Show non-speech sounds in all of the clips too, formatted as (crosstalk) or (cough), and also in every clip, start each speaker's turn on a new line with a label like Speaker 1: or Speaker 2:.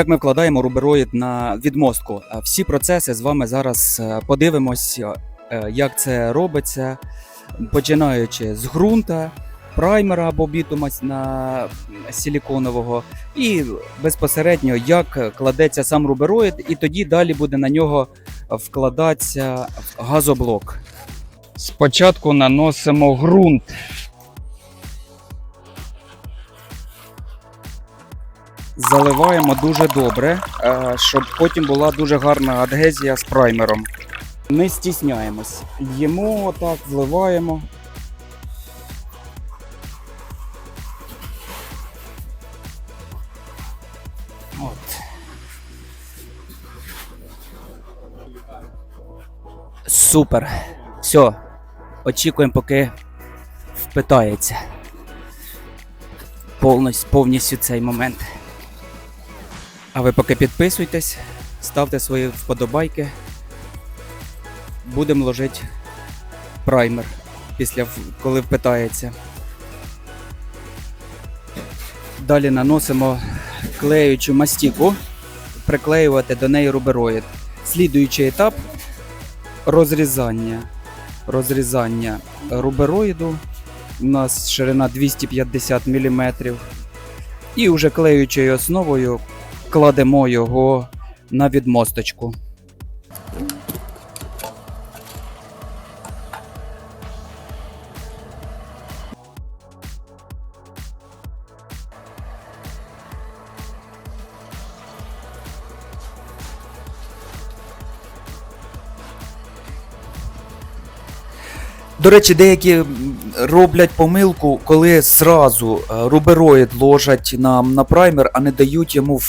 Speaker 1: Як ми вкладаємо рубероїд на відмостку? Е, Всі процеси з вами зараз е, подивимось, е, як це робиться, починаючи з ґрунта, праймера або бітума на силіконового, і безпосередньо як кладеться сам рубероїд, і тоді далі буде на нього вкладатися газоблок. Спочатку наносимо ґрунт. Заливаємо дуже добре, е, щоб потім була дуже гарна адгезія з праймером. Не стісняємось. Л'ємо отак, вливаємо. От. Супер. Все. Очікуємо, поки впитається. Повністю, повністю цей момент. А ви поки підписуйтесь, ставте свої вподобайки. Будемо ложити праймер після коли впитається. Далі наносимо клеючу мастіку, приклеювати до неї рубероїд. Слідуючий етап розрізання. Розрізання рубероїду. У нас ширина 250 мм. І вже клеючою основою кладемо його на відмосточку. До речі, деякі роблять помилку, коли зразу е, рубероїд ложать нам на праймер, а не дають йому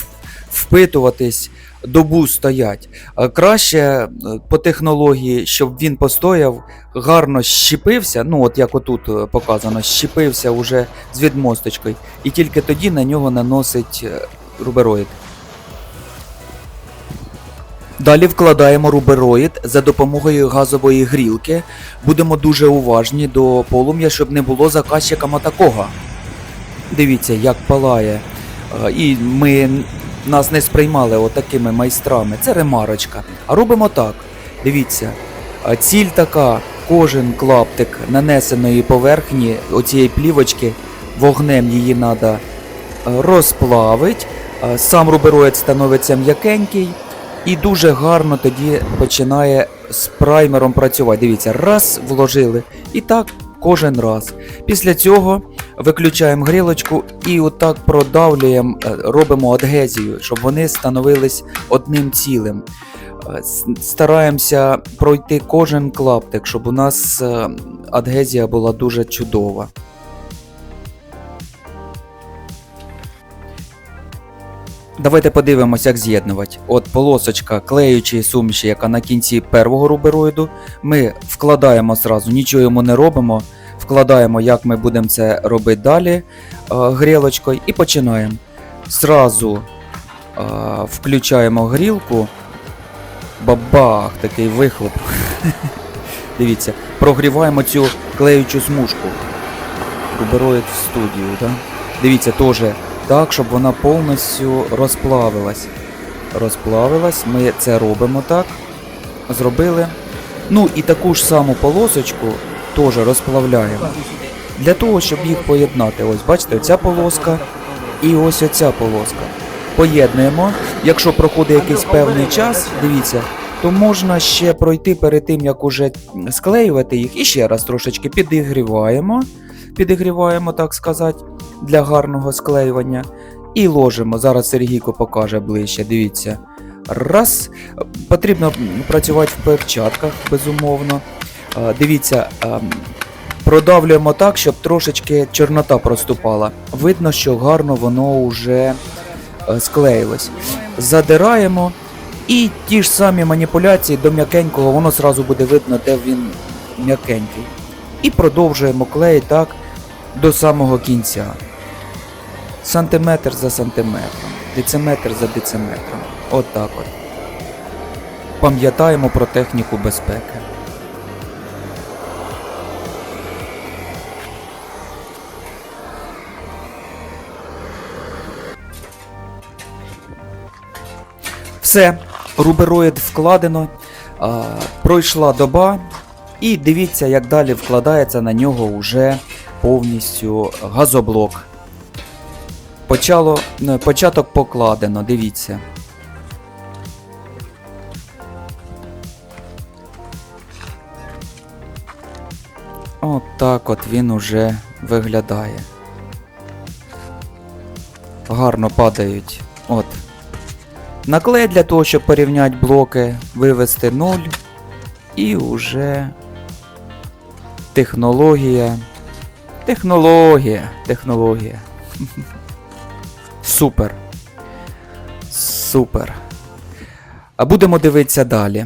Speaker 1: впитуватись, добу стоять. Е, Краще е, по технології, щоб він постояв, гарно щепився, ну от як отут е, показано, щепився уже з відмосточкою, і тільки тоді на нього наносить рубероїд. Далі вкладаємо рубероїд за допомогою газової грілки. Будемо дуже уважні до полум'я, щоб не було заказчикам такого. Дивіться, як палає. І ми нас не сприймали отакими майстрами. Це ремарочка. А робимо так. Дивіться, ціль така, кожен клаптик нанесеної поверхні оцієї плівочки, вогнем її треба розплавити. Е, Сам рубероїд становиться м'якенький. І дуже гарно тоді починає з праймером працювати. Дивіться, раз вложили. І так кожен раз. Після цього виключаємо грілочку і отак продавлюємо, е, робимо адгезію, щоб вони становились одним цілим. Е, Стараємося пройти кожен клаптик, щоб у нас е, адгезія була дуже чудова. Давайте подивимося, як з'єднувати. От полосочка клеючої суміші, яка на кінці первого рубероїду. Ми вкладаємо зразу, нічого йому не робимо. Вкладаємо, як ми будемо це робити далі е, грілочкою, і починаємо. Зразу е, включаємо грілку. Бабах, такий вихлоп. (laughs) Дивіться, прогріваємо цю клеючу смужку. Рубероїд в студію, так? Дивіться, теж так, щоб вона повністю розплавилась. Розплавилась, ми це робимо так. Зробили. Ну і таку ж саму полосочку теж розплавляємо. Для того, щоб їх поєднати. Ось бачите, оця полоска і ось оця полоска. Поєднуємо. Якщо проходить якийсь певний час, дивіться, то можна ще пройти перед тим, як уже склеювати їх, і ще раз трошечки підігріваємо. Підігріваємо, так сказати, для гарного склеювання. І ложимо. Зараз Сергійко покаже ближче. Дивіться. Раз. Потрібно працювати в перчатках, безумовно. А, Дивіться, продавлюємо так, щоб трошечки чорнота проступала. Видно, що гарно воно вже е, склеїлось. Задираємо. І ті ж самі маніпуляції до м'якенького, воно зразу буде видно, де він м'якенький. І продовжуємо клей так до самого кінця. Сантиметр за сантиметром, дециметр за дециметром. От так от. Пам'ятаємо про техніку безпеки. Все, рубероїд вкладено, а, пройшла доба, і дивіться, як далі вкладається на нього уже повністю газоблок. Почало, початок покладено, дивіться. От так от він уже виглядає. Гарно падають. От. Наклей для того, щоб порівняти блоки, вивести 0. І уже технологія. Технологія. Технологія. (laughs) Супер. Супер. А будемо дивитися далі.